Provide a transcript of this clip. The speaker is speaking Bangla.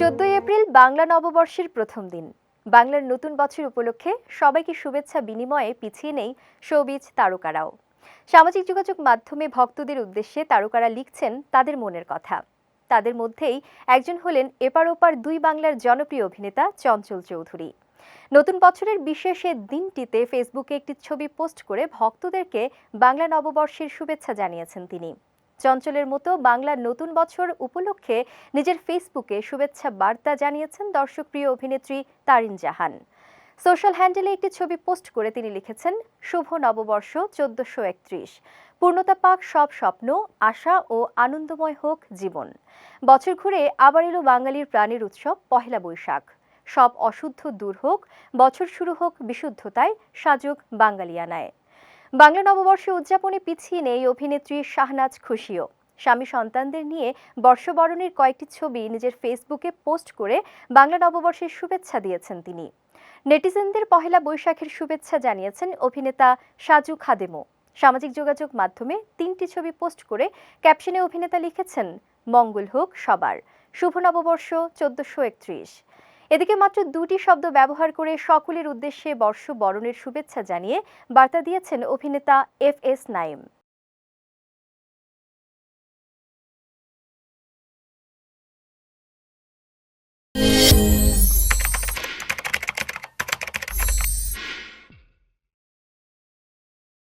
চোদ্দই এপ্রিল বাংলা নববর্ষের প্রথম দিন। বাংলার নতুন বছর উপলক্ষে সবাইকে শুভেচ্ছা বিনিময়ে পিছিয়ে নেই শোবিজ তারকারাও। সামাজিক যোগাযোগ মাধ্যমে ভক্তদের উদ্দেশ্যে তারকারা লিখছেন তাদের মনের কথা। তাদের মধ্যেই একজন হলেন এপার ওপার দুই বাংলার জনপ্রিয় অভিনেতা চঞ্চল চৌধুরী। নতুন বছরের বিশেষে দিনটিতে ফেসবুকে একটি ছবি পোস্ট করে ভক্তদেরকে বাংলা নববর্ষের শুভেচ্ছা জানিয়েছেন তিনি। চঞ্চলের মতো বাংলার নতুন বছর উপলক্ষে নিজের ফেসবুকে শুভেচ্ছা বার্তা জানিয়েছেন দর্শকপ্রিয় অভিনেত্রী তারিন জাহান। সোশ্যাল হ্যান্ডেলে একটি ছবি পোস্ট করে তিনি লিখেছেন, শুভ নববর্ষ চোদ্দশো একত্রিশ। পূর্ণতা পাক সব স্বপ্ন, আশা ও আনন্দময় হোক জীবন। বছর ঘুরে আবার এলো বাঙালির প্রাণের উৎসব, পহেলা বৈশাখ। সব অশুদ্ধ দূর হোক, বছর শুরু হোক বিশুদ্ধতায়, সাজুক বাঙালিয়ানায়। বাংলা নববর্ষে উদযাপনে পিছিয়ে নেই অভিনেত্রী শাহনাজ খুশিও। স্বামী সন্তানদের নিয়ে বর্ষবরণের কয়েকটি ছবি নিজের ফেসবুকে পোস্ট করে বাংলা নববর্ষের শুভেচ্ছা দিয়েছেন তিনি। নেটিজেনদের পহেলা বৈশাখের শুভেচ্ছা জানিয়েছেন অভিনেতা সাজু খাদেমো সামাজিক যোগাযোগ মাধ্যমে তিনটি ছবি পোস্ট করে ক্যাপশনে অভিনেতা লিখেছেন, মঙ্গল হোক সবার। শুভ নববর্ষ, চোদ্দশো একত্রিশ। এদিকে মাত্র দুটি শব্দ ব্যবহার করে সকলের উদ্দেশ্যে বর্ষ বরণের শুভেচ্ছা জানিয়ে বার্তা দিয়েছেন অভিনেতা এফ এস নাইম।